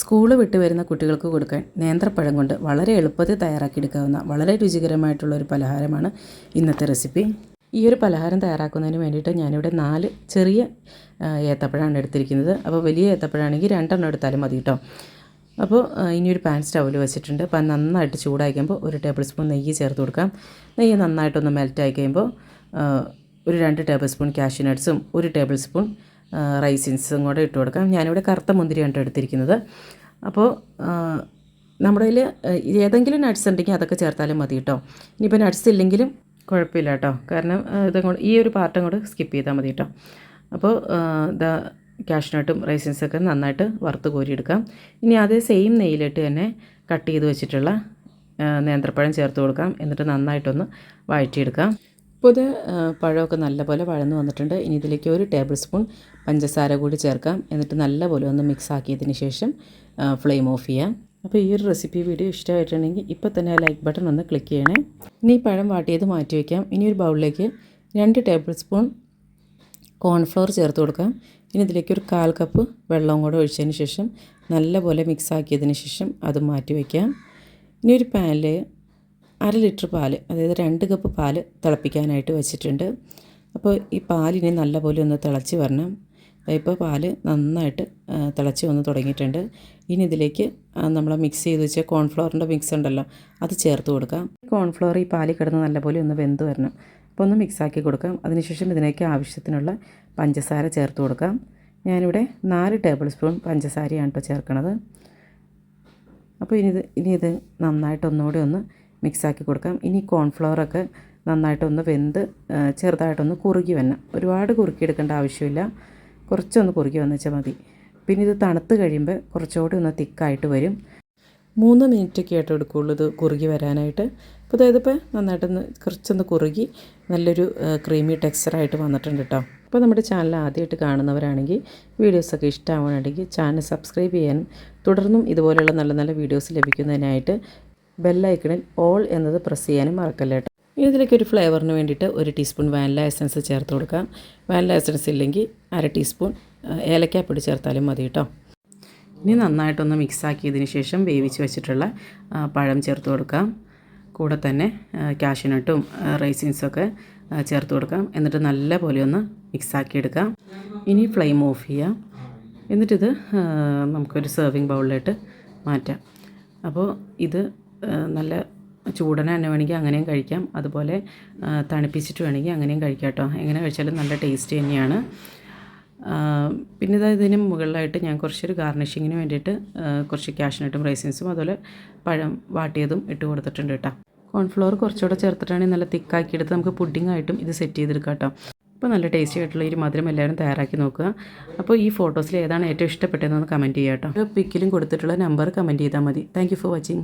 School വിട്ട് വരുന്ന കുട്ടികൾക്ക് കൊടുക്കാൻ നേന്ത്രപ്പഴം കൊണ്ട് വളരെ എളുപ്പത്തിൽ തയ്യാറാക്കിയെടുക്കാവുന്ന വളരെ രുചികരമായിട്ടുള്ള ഒരു പലഹാരമാണ് ഇന്നത്തെ റെസിപ്പി. ഈ ഒരു പലഹാരം തയ്യാറാക്കുന്നതിന് വേണ്ടിയിട്ട് ഞാനിവിടെ നാല് ചെറിയ ഏത്തപ്പഴമാണ് എടുത്തിരിക്കുന്നത്. അപ്പോൾ വലിയ ഏത്തപ്പഴമാണെങ്കിൽ രണ്ടെണ്ണം എടുത്താലും മതി കേട്ടോ അപ്പോൾ ഇനി ഒരു പാൻ സ്റ്റൗവിൽ വെച്ചിട്ടുണ്ട്. അപ്പം നന്നായിട്ട് ചൂടായി ഒരു ടേബിൾ സ്പൂൺ നെയ്യ് ചേർത്ത് കൊടുക്കാം. നെയ്യ് നന്നായിട്ടൊന്ന് മെൽറ്റ് ആയി കഴിയുമ്പോൾ ഒരു രണ്ട് ടേബിൾ സ്പൂൺ കാഷ്യൂ നട്ട്സും ഒരു ടേബിൾ സ്പൂൺ റൈസിൻസും കൂടെ ഇട്ട് കൊടുക്കാം. ഞാനിവിടെ കറുത്ത മുന്തിരിയാണ് എടുത്തിരിക്കുന്നത്. അപ്പോൾ നമ്മുടെ കയ്യിൽ ഏതെങ്കിലും നട്ട്സ് ഉണ്ടെങ്കിൽ അതൊക്കെ ചേർത്താലും മതി കേട്ടോ ഇനിയിപ്പോൾ നട്ട്സ് ഇല്ലെങ്കിലും കുഴപ്പമില്ല കേട്ടോ കാരണം ഇതങ്ങോട്ട് ഈ ഒരു പാർട്ടും കൂടെ സ്കിപ്പ് ചെയ്താൽ മതി കേട്ടോ അപ്പോൾ ഇതാ കാഷ്നട്ടും റൈസിൻസൊക്കെ നന്നായിട്ട് വറുത്ത് കോരിയെടുക്കാം. ഇനി അതേ സെയിം നെയ്യിലിട്ട് തന്നെ കട്ട് ചെയ്ത് വെച്ചിട്ടുള്ള നേന്ത്രപ്പഴം ചേർത്ത് കൊടുക്കാം. എന്നിട്ട് നന്നായിട്ടൊന്ന് വഴറ്റിയെടുക്കാം. ഇപ്പോൾ ഇത് പഴമൊക്കെ നല്ലപോലെ വഴന്ന് വന്നിട്ടുണ്ട്. ഇനി ഇതിലേക്ക് ഒരു ടേബിൾ സ്പൂൺ പഞ്ചസാര കൂടി ചേർക്കാം. എന്നിട്ട് നല്ലപോലെ ഒന്ന് മിക്സ് ആക്കിയതിന് ശേഷം ഫ്ലെയിം ഓഫ് ചെയ്യാം. അപ്പോൾ ഈ ഒരു റെസിപ്പി വീഡിയോ ഇഷ്ടമായിട്ടുണ്ടെങ്കിൽ ഇപ്പോൾ തന്നെ ആ ലൈക്ക് ബട്ടൺ ഒന്ന് ക്ലിക്ക് ചെയ്യണേ. ഇനി പഴം വാട്ടിയത് മാറ്റി വയ്ക്കാം ഇനി ഒരു ബൗളിലേക്ക് രണ്ട് ടേബിൾ സ്പൂൺ കോൺഫ്ലവർ ചേർത്ത് കൊടുക്കാം. ഇനി ഇതിലേക്ക് ഒരു കാൽ കപ്പ് വെള്ളവും കൂടെ ഒഴിച്ചതിന് ശേഷം നല്ലപോലെ മിക്സ് ആക്കിയതിന് ശേഷം അത് മാറ്റി വയ്ക്കാം ഇനി ഒരു പാനിൽ അര ലിറ്റർ പാൽ അതായത് രണ്ട് കപ്പ് പാൽ തിളപ്പിക്കാനായിട്ട് വെച്ചിട്ടുണ്ട്. അപ്പോൾ ഈ പാലിനി നല്ലപോലെ ഒന്ന് തിളച്ച് വരണം. ഇപ്പോൾ പാൽ നന്നായിട്ട് തിളച്ച് വന്ന് തുടങ്ങിയിട്ടുണ്ട്. ഇനി ഇതിലേക്ക് നമ്മൾ മിക്സ് ചെയ്ത് വെച്ച കോൺഫ്ലവറിന്റെ മിക്സ് ഉണ്ടല്ലോ അത് ചേർത്ത് കൊടുക്കാം. കോൺഫ്ലോർ ഈ പാലിൽ കിടന്ന് നല്ലപോലെ ഒന്ന് വെന്ത് വരണം. അപ്പോൾ ഒന്ന് മിക്സാക്കി കൊടുക്കാം. അതിനുശേഷം ഇതിലേക്ക് ആവശ്യത്തിനുള്ള പഞ്ചസാര ചേർത്ത് കൊടുക്കാം. ഞാനിവിടെ നാല് ടേബിൾ സ്പൂൺ പഞ്ചസാരയാണ് കേട്ടോ ചേർക്കണത് അപ്പോൾ ഇനി ഇത് ഇനി ഇത് നന്നായിട്ട് ഒന്നുകൂടി ഒന്ന് മിക്സാക്കി കൊടുക്കാം. ഇനി കോൺഫ്ലവറൊക്കെ നന്നായിട്ടൊന്ന് വെന്ത് ചെറുതായിട്ടൊന്ന് കുറുകി വരണം. ഒരുപാട് കുറുക്കിയെടുക്കേണ്ട ആവശ്യമില്ല. കുറച്ചൊന്ന് കുറുകി വന്നുവെച്ചാൽ മതി. പിന്നെ ഇത് തണുത്ത് കഴിയുമ്പോൾ കുറച്ചുകൂടി ഒന്ന് തിക്കായിട്ട് വരും. മൂന്ന് മിനിറ്റൊക്കെ ആയിട്ട് എടുക്കുകയുള്ളൂ ഇത് കുറുകി വരാനായിട്ട്. അപ്പോൾ അതായത് ഇപ്പോൾ നന്നായിട്ടൊന്ന് കുറച്ചൊന്ന് കുറുകി നല്ലൊരു ക്രീമി ടെക്സ്ചറായിട്ട് വന്നിട്ടുണ്ട് കേട്ടോ അപ്പോൾ നമ്മുടെ ചാനൽ ആദ്യമായിട്ട് കാണുന്നവരാണെങ്കിൽ വീഡിയോസൊക്കെ ഇഷ്ടമാവുകയാണെങ്കിൽ ചാനൽ സബ്സ്ക്രൈബ് ചെയ്യാനും തുടർന്നും ഇതുപോലെയുള്ള നല്ല നല്ല വീഡിയോസ് ലഭിക്കുന്നതിനായിട്ട് ബെല്ലൈക്കണിൽ ഓൾ എന്നത് പ്രസ് ചെയ്യാനും മറക്കല്ല കേട്ടോ. ഇനി ഇതിലേക്ക് ഒരു ഫ്ലേവറിന് വേണ്ടിയിട്ട് ഒരു ടീസ്പൂൺ വാനില എസൻസ് ചേർത്ത് കൊടുക്കാം. വാനില എസൻസ് ഇല്ലെങ്കിൽ അര ടീസ്പൂൺ ഏലക്കാപ്പൊടി ചേർത്താലും മതി കേട്ടോ. ഇനി നന്നായിട്ടൊന്ന് മിക്സാക്കിയതിന് ശേഷം വേവിച്ച് വെച്ചിട്ടുള്ള പഴം ചേർത്ത് കൊടുക്കാം. കൂടെ തന്നെ കാഷ്യനട്ടും റൈസിൻസൊക്കെ ചേർത്ത് കൊടുക്കാം. എന്നിട്ട് നല്ല പോലെ ഒന്ന് മിക്സാക്കിയെടുക്കാം ഇനി ഫ്ലെയിം ഓഫ് ചെയ്യാം. എന്നിട്ടിത് നമുക്കൊരു സെർവിങ് ബൗളിലോട്ട് മാറ്റാം. അപ്പോൾ ഇത് നല്ല ചൂടനെ തന്നെ വേണമെങ്കിൽ അങ്ങനെയും കഴിക്കാം. അതുപോലെ തണുപ്പിച്ചിട്ട് വേണമെങ്കിൽ അങ്ങനെയും കഴിക്കാം കേട്ടോ. എങ്ങനെ കഴിച്ചാലും നല്ല ടേസ്റ്റ് തന്നെയാണ്. പിന്നെ ഇതാ ഇതിന് മുകളിലായിട്ട് ഞാൻ കുറച്ചൊരു ഗാർണിഷിങ്ങിന് വേണ്ടിയിട്ട് കുറച്ച് ക്യാഷ്നട്ടും റൈസിൻസും അതുപോലെ പഴം വാട്ടിയതും ഇട്ട് കൊടുത്തിട്ടുണ്ട് കേട്ടോ. കോൺഫ്ലോർ കുറച്ചുകൂടെ ചേർത്തിട്ടാണെങ്കിൽ നല്ല തിക്കാക്കി എടുത്ത് നമുക്ക് പുഡിംഗ് ആയിട്ടും ഇത് സെറ്റ് ചെയ്തെടുക്കാം കേട്ടോ. അപ്പോൾ നല്ല ടേസ്റ്റി ആയിട്ടുള്ള ഒരു മധുരം എല്ലാവരും തയ്യാറാക്കി നോക്കുക. അപ്പോൾ ഈ ഫോട്ടോസിൽ ഏതാണ് ഏറ്റവും ഇഷ്ടപ്പെട്ടതെന്ന് കമന്റ് ചെയ്യാം കേട്ടോ. പിക്കിലും കൊടുത്തിട്ടുള്ള നമ്പർ കമന്റ് ചെയ്താൽ മതി. Thank for watching